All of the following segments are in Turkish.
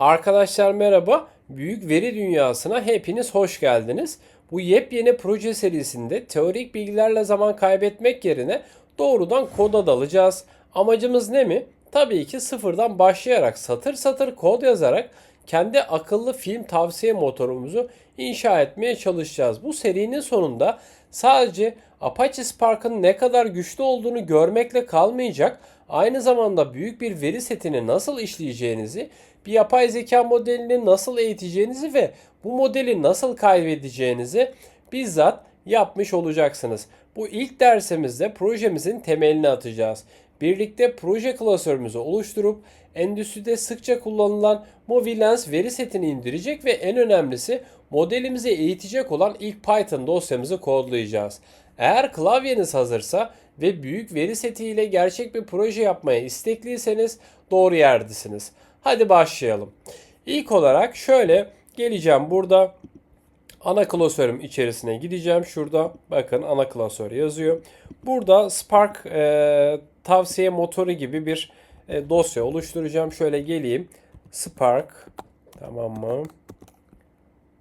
Arkadaşlar merhaba. Büyük veri dünyasına hepiniz hoş geldiniz. Bu yepyeni proje serisinde teorik bilgilerle zaman kaybetmek yerine doğrudan koda dalacağız. Amacımız ne mi? Tabii ki sıfırdan başlayarak satır satır kod yazarak kendi akıllı film tavsiye motorumuzu inşa etmeye çalışacağız. Bu serinin sonunda sadece Apache Spark'ın ne kadar güçlü olduğunu görmekle kalmayacak, aynı zamanda büyük bir veri setini nasıl işleyeceğinizi, bir yapay zeka modelini nasıl eğiteceğinizi ve bu modeli nasıl kaybedeceğinizi bizzat yapmış olacaksınız. Bu ilk dersimizde projemizin temelini atacağız. Birlikte proje klasörümüzü oluşturup endüstride sıkça kullanılan Movilens veri setini indirecek ve en önemlisi modelimizi eğitecek olan ilk Python dosyamızı kodlayacağız. Eğer klavyeniz hazırsa ve büyük veri seti ile gerçek bir proje yapmaya istekliyseniz doğru yerdesiniz. Hadi başlayalım. İlk olarak şöyle geleceğim burada ana klasörüm içerisine gideceğim. Şurada bakın ana klasör yazıyor. Burada Spark e, tavsiye motoru gibi bir e, dosya oluşturacağım. Şöyle geleyim. Spark tamam mı?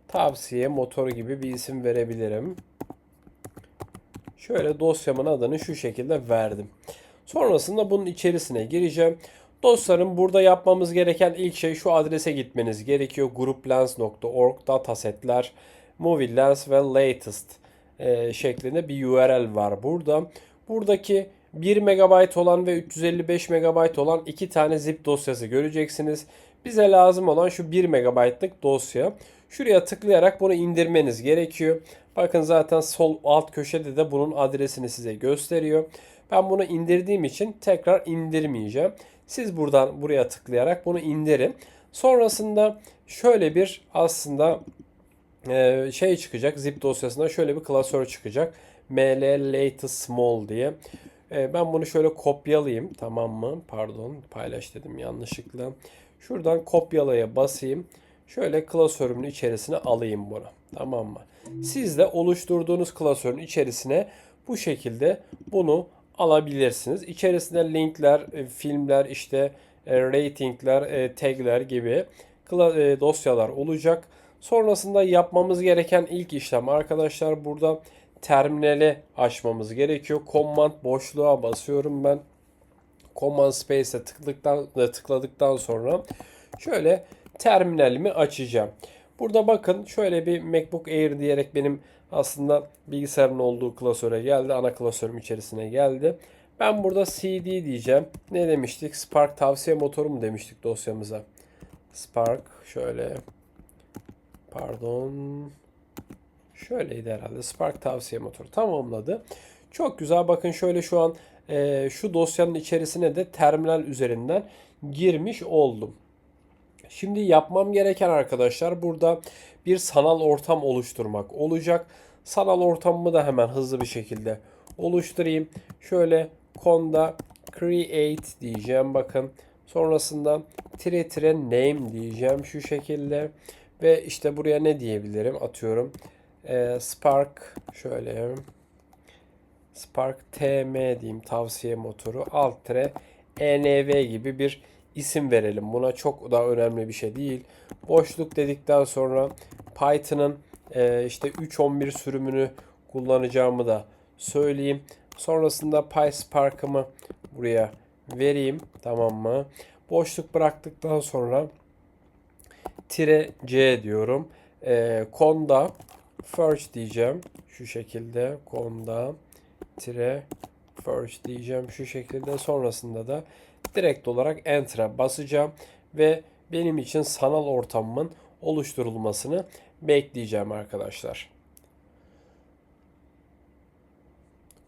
Tavsiye motoru gibi bir isim verebilirim. Şöyle dosyamın adını şu şekilde verdim. Sonrasında bunun içerisine gireceğim. Dostlarım burada yapmamız gereken ilk şey şu adrese gitmeniz gerekiyor. grouplens.org datasetler movielens ve latest e, şeklinde bir URL var burada. Buradaki 1 MB olan ve 355 MB olan iki tane zip dosyası göreceksiniz. Bize lazım olan şu 1 MB'lık dosya. Şuraya tıklayarak bunu indirmeniz gerekiyor. Bakın zaten sol alt köşede de bunun adresini size gösteriyor. Ben bunu indirdiğim için tekrar indirmeyeceğim. Siz buradan buraya tıklayarak bunu indirin. Sonrasında şöyle bir aslında e, şey çıkacak. Zip dosyasında şöyle bir klasör çıkacak. ml latest small diye. E, ben bunu şöyle kopyalayayım. Tamam mı? Pardon paylaş dedim yanlışlıkla. Şuradan kopyalaya basayım. Şöyle klasörümün içerisine alayım bunu. Tamam mı? Siz de oluşturduğunuz klasörün içerisine bu şekilde bunu alabilirsiniz. İçerisinde linkler, e, filmler, işte e, ratingler, e, tagler gibi dosyalar olacak. Sonrasında yapmamız gereken ilk işlem arkadaşlar burada terminali açmamız gerekiyor. Command boşluğa basıyorum ben. Command Space'e tıkladıktan, tıkladıktan sonra şöyle terminalimi açacağım. Burada bakın şöyle bir MacBook Air diyerek benim aslında bilgisayarın olduğu klasöre geldi. Ana klasörüm içerisine geldi. Ben burada CD diyeceğim. Ne demiştik? Spark tavsiye motoru mu demiştik dosyamıza? Spark şöyle pardon şöyleydi herhalde. Spark tavsiye motoru tamamladı. Çok güzel. Bakın şöyle şu an e, şu dosyanın içerisine de terminal üzerinden girmiş oldum. Şimdi yapmam gereken arkadaşlar burada bir sanal ortam oluşturmak olacak. Sanal ortamımı da hemen hızlı bir şekilde oluşturayım. Şöyle konda create diyeceğim bakın. Sonrasında tire tire name diyeceğim şu şekilde. Ve işte buraya ne diyebilirim atıyorum. Ee, Spark şöyle Spark TM diyeyim tavsiye motoru alt tire ENV gibi bir isim verelim. Buna çok da önemli bir şey değil. Boşluk dedikten sonra Python'ın e, işte 3.11 sürümünü kullanacağımı da söyleyeyim. Sonrasında PySpark'ımı buraya vereyim. Tamam mı? Boşluk bıraktıktan sonra tire C diyorum. E, konda first diyeceğim. Şu şekilde konda tire first diyeceğim. Şu şekilde sonrasında da direkt olarak Enter'a basacağım ve benim için sanal ortamımın oluşturulmasını bekleyeceğim arkadaşlar.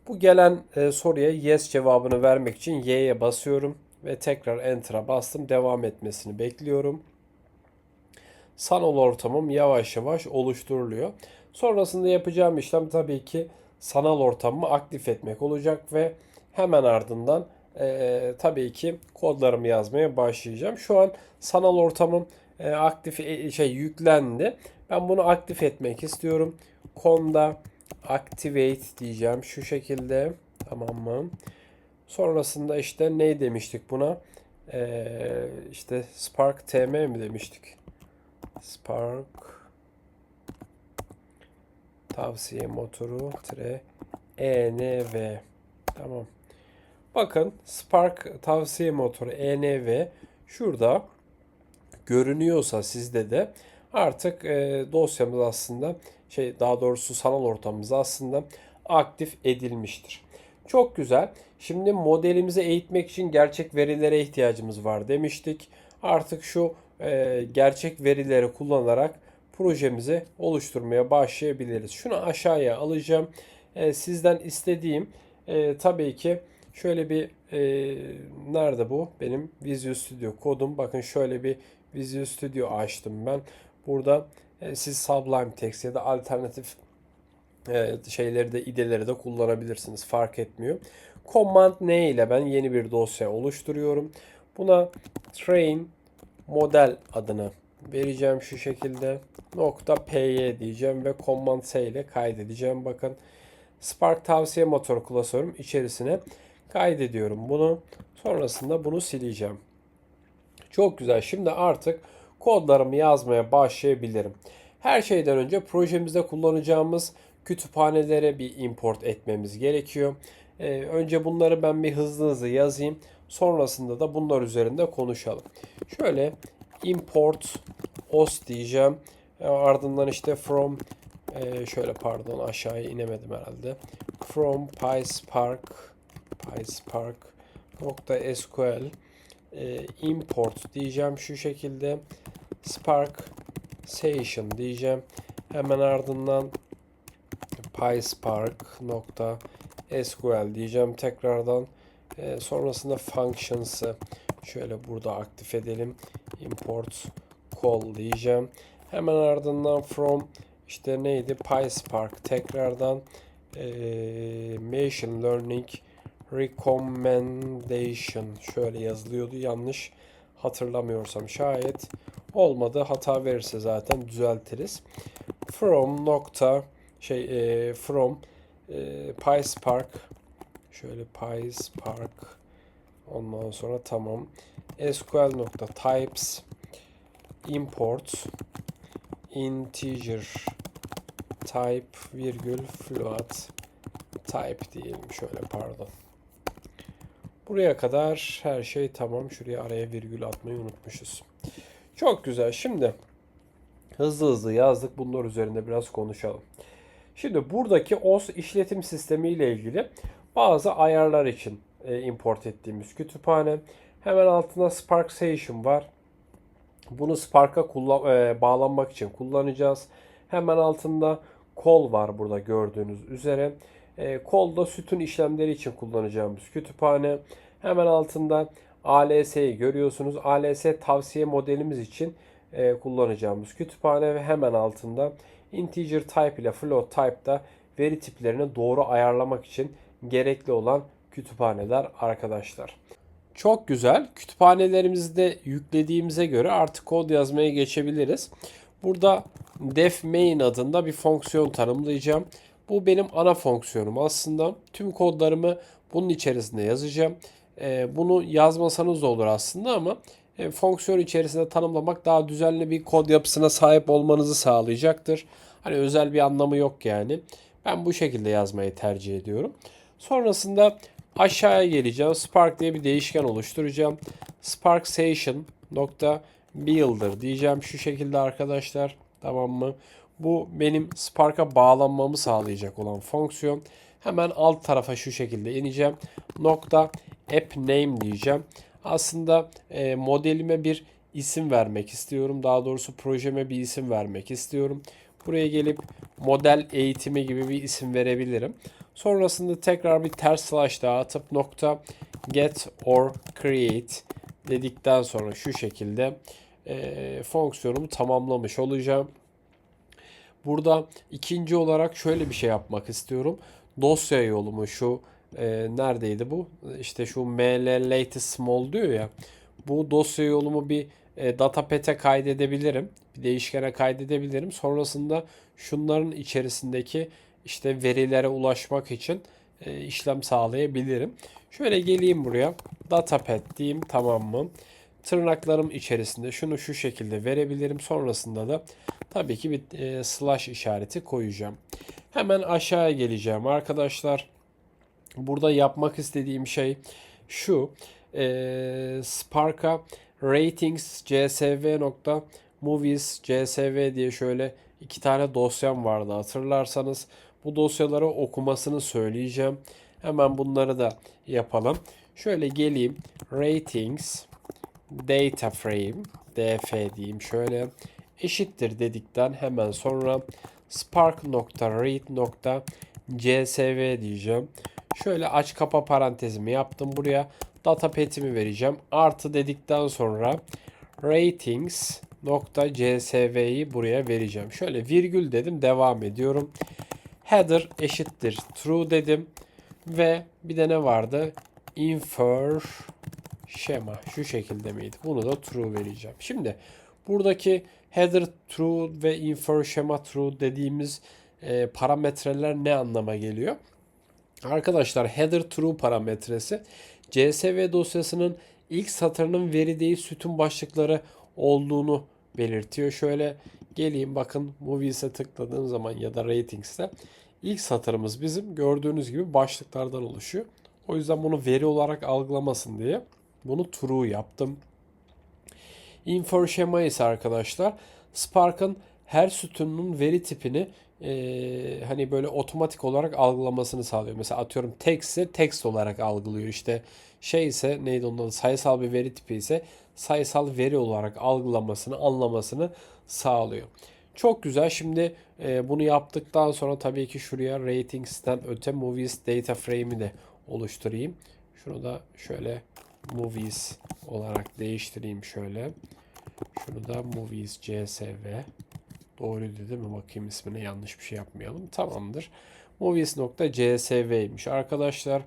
Bu gelen e, soruya yes cevabını vermek için y'ye basıyorum ve tekrar enter'a bastım. Devam etmesini bekliyorum. Sanal ortamım yavaş yavaş oluşturuluyor. Sonrasında yapacağım işlem tabii ki sanal ortamımı aktif etmek olacak ve hemen ardından e, tabii ki kodlarımı yazmaya başlayacağım. Şu an sanal ortamım e, aktif e, şey yüklendi. Ben bunu aktif etmek istiyorum. Conda activate diyeceğim şu şekilde. Tamam mı? Sonrasında işte ne demiştik buna? Ee, işte Spark TM mi demiştik? Spark tavsiye motoru tire ENV. Tamam. Bakın Spark tavsiye motoru ENV şurada görünüyorsa sizde de artık e, dosyamız aslında şey daha doğrusu sanal ortamımız aslında aktif edilmiştir. Çok güzel. Şimdi modelimizi eğitmek için gerçek verilere ihtiyacımız var demiştik. Artık şu e, gerçek verileri kullanarak projemizi oluşturmaya başlayabiliriz. Şunu aşağıya alacağım. E, sizden istediğim e, tabii ki şöyle bir e, nerede bu? Benim Visual Studio kodum. Bakın şöyle bir Visual Studio açtım ben. Burada e, siz Sublime Text ya da alternatif e, şeyleri de ideleri de kullanabilirsiniz. Fark etmiyor. Command N ile ben yeni bir dosya oluşturuyorum. Buna train model adını vereceğim şu şekilde. Nokta .py diyeceğim ve Command S ile kaydedeceğim. Bakın Spark tavsiye motoru klasörüm içerisine kaydediyorum bunu. Sonrasında bunu sileceğim. Çok güzel. Şimdi artık kodlarımı yazmaya başlayabilirim. Her şeyden önce projemizde kullanacağımız kütüphanelere bir import etmemiz gerekiyor. Ee, önce bunları ben bir hızlı hızlı yazayım. Sonrasında da bunlar üzerinde konuşalım. Şöyle import os diyeceğim. E, ardından işte from e, şöyle pardon aşağıya inemedim herhalde. From PySpark PySpark nokta SQL e, import diyeceğim şu şekilde Spark Station diyeceğim. Hemen ardından PySpark nokta SQL diyeceğim tekrardan. E, sonrasında functions'ı şöyle burada aktif edelim. Import call diyeceğim. Hemen ardından from işte neydi? PySpark tekrardan e, machine learning recommendation. Şöyle yazılıyordu. Yanlış hatırlamıyorsam şayet olmadı. Hata verirse zaten düzeltiriz. From nokta şey e, from e, PySpark şöyle PySpark ondan sonra tamam. SQL nokta types import integer type virgül float type diyelim. Şöyle pardon. Buraya kadar her şey tamam. Şuraya araya virgül atmayı unutmuşuz. Çok güzel. Şimdi hızlı hızlı yazdık. Bunlar üzerinde biraz konuşalım. Şimdi buradaki OS işletim sistemi ile ilgili bazı ayarlar için e, import ettiğimiz kütüphane. Hemen altında Spark Station var. Bunu Spark'a e, bağlanmak için kullanacağız. Hemen altında kol var burada gördüğünüz üzere. E, kol da sütun işlemleri için kullanacağımız kütüphane. Hemen altında ALS'yi görüyorsunuz. ALS tavsiye modelimiz için e, kullanacağımız kütüphane ve hemen altında integer type ile float type da veri tiplerini doğru ayarlamak için gerekli olan kütüphaneler arkadaşlar. Çok güzel. Kütüphanelerimizi de yüklediğimize göre artık kod yazmaya geçebiliriz. Burada def main adında bir fonksiyon tanımlayacağım. Bu benim ana fonksiyonum aslında. Tüm kodlarımı bunun içerisinde yazacağım. Ee, bunu yazmasanız da olur aslında ama e, fonksiyon içerisinde tanımlamak daha düzenli bir kod yapısına sahip olmanızı sağlayacaktır. Hani özel bir anlamı yok yani. Ben bu şekilde yazmayı tercih ediyorum. Sonrasında aşağıya geleceğim. Spark diye bir değişken oluşturacağım. Spark Station nokta builder diyeceğim şu şekilde arkadaşlar. Tamam mı? Bu benim Spark'a bağlanmamı sağlayacak olan fonksiyon. Hemen alt tarafa şu şekilde ineceğim. Nokta app name diyeceğim. Aslında e, modelime bir isim vermek istiyorum. Daha doğrusu projeme bir isim vermek istiyorum. Buraya gelip model eğitimi gibi bir isim verebilirim. Sonrasında tekrar bir ters slash daha atıp nokta get or create dedikten sonra şu şekilde e, fonksiyonumu tamamlamış olacağım. Burada ikinci olarak şöyle bir şey yapmak istiyorum. Dosya yolumu şu e, neredeydi bu? İşte şu ml latest small diyor ya. Bu dosya yolumu bir e, datapet'e kaydedebilirim. Bir değişkene kaydedebilirim. Sonrasında şunların içerisindeki işte verilere ulaşmak için e, işlem sağlayabilirim. Şöyle geleyim buraya. Datapad diyeyim tamam mı? Tırnaklarım içerisinde şunu şu şekilde verebilirim. Sonrasında da tabii ki bir e, slash işareti koyacağım. Hemen aşağıya geleceğim arkadaşlar. Burada yapmak istediğim şey şu. E, Spark'a ratings csv.movies csv diye şöyle iki tane dosyam vardı hatırlarsanız. Bu dosyaları okumasını söyleyeceğim. Hemen bunları da yapalım. Şöyle geleyim. Ratings data frame df diyeyim şöyle eşittir dedikten hemen sonra spark.read.csv diyeceğim. Şöyle aç kapa parantezimi yaptım buraya. Data pet'imi vereceğim. Artı dedikten sonra ratings.csv'yi buraya vereceğim. Şöyle virgül dedim devam ediyorum. Header eşittir true dedim. Ve bir de ne vardı? Infer şema şu şekilde miydi? Bunu da true vereceğim. Şimdi buradaki header true ve infer şema true dediğimiz e, parametreler ne anlama geliyor? Arkadaşlar header true parametresi CSV dosyasının ilk satırının veri değil sütun başlıkları olduğunu belirtiyor. Şöyle geleyim bakın movies'e tıkladığım zaman ya da ratings'te ilk satırımız bizim gördüğünüz gibi başlıklardan oluşuyor. O yüzden bunu veri olarak algılamasın diye bunu true yaptım. Infer şema ise arkadaşlar Spark'ın her sütunun veri tipini e, hani böyle otomatik olarak algılamasını sağlıyor. Mesela atıyorum text ise text olarak algılıyor. İşte şey ise neydi onun adı sayısal bir veri tipi ise sayısal veri olarak algılamasını, anlamasını sağlıyor. Çok güzel. Şimdi e, bunu yaptıktan sonra tabii ki şuraya ratings'ten öte movies data frame'i de oluşturayım. Şunu da şöyle movies olarak değiştireyim şöyle. Şunu da movies csv. Doğruydu değil mi? Bakayım ismine yanlış bir şey yapmayalım. Tamamdır. Movies.csv'ymiş. Arkadaşlar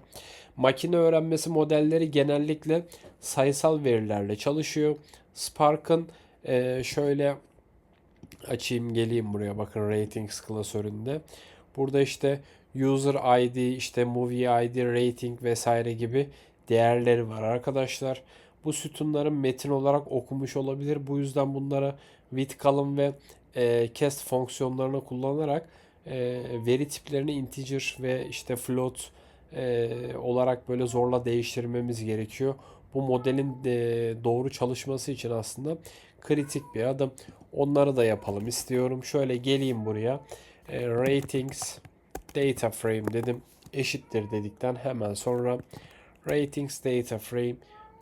makine öğrenmesi modelleri genellikle sayısal verilerle çalışıyor. Spark'ın e, şöyle açayım geleyim buraya bakın ratings klasöründe. Burada işte user ID, işte movie ID, rating vesaire gibi değerleri var arkadaşlar. Bu sütunların metin olarak okumuş olabilir. Bu yüzden bunlara with column ve e, cast fonksiyonlarını kullanarak e, veri tiplerini integer ve işte float e, olarak böyle zorla değiştirmemiz gerekiyor. Bu modelin e, doğru çalışması için aslında kritik bir adım. Onları da yapalım istiyorum. Şöyle geleyim buraya. E, ratings data frame dedim. Eşittir dedikten hemen sonra ratings data frame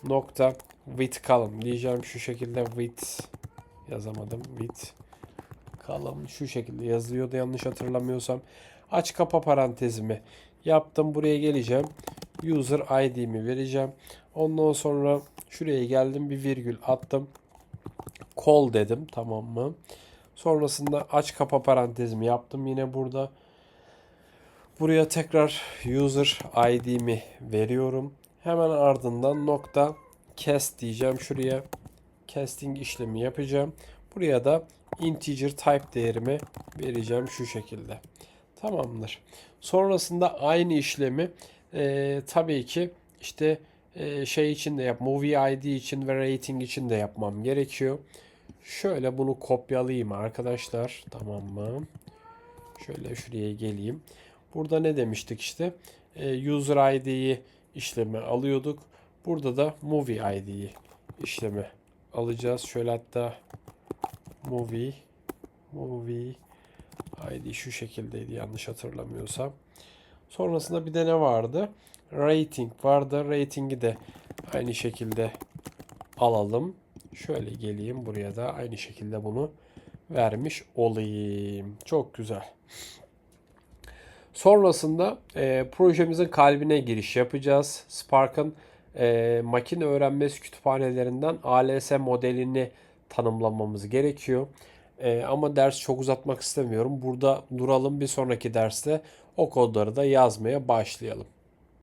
nokta with column. Diyeceğim şu şekilde with yazamadım. With column şu şekilde yazılıyordu yanlış hatırlamıyorsam. Aç kapa parantezimi. Yaptım buraya geleceğim. User id'mi vereceğim. Ondan sonra şuraya geldim bir virgül attım. Call dedim tamam mı? Sonrasında aç kapa parantezimi yaptım yine burada buraya tekrar user id'mi veriyorum Hemen ardından nokta cast diyeceğim şuraya. Casting işlemi yapacağım. Buraya da integer type değerimi vereceğim şu şekilde. Tamamdır. Sonrasında aynı işlemi e, tabii ki işte e, şey için de yap, movie ID için ve rating için de yapmam gerekiyor. Şöyle bunu kopyalayayım arkadaşlar. Tamam mı? Şöyle şuraya geleyim. Burada ne demiştik işte? E, user ID'yi işlemi alıyorduk. Burada da movie ID'yi işlemi alacağız. Şöyle hatta movie movie ID şu şekildeydi yanlış hatırlamıyorsam. Sonrasında bir de ne vardı? Rating vardı. Rating'i de aynı şekilde alalım. Şöyle geleyim buraya da aynı şekilde bunu vermiş olayım. Çok güzel. Sonrasında e, projemizin kalbine giriş yapacağız. Spark'ın e, makine öğrenmesi kütüphanelerinden ALS modelini tanımlamamız gerekiyor. E, ama ders çok uzatmak istemiyorum. Burada duralım bir sonraki derste o kodları da yazmaya başlayalım.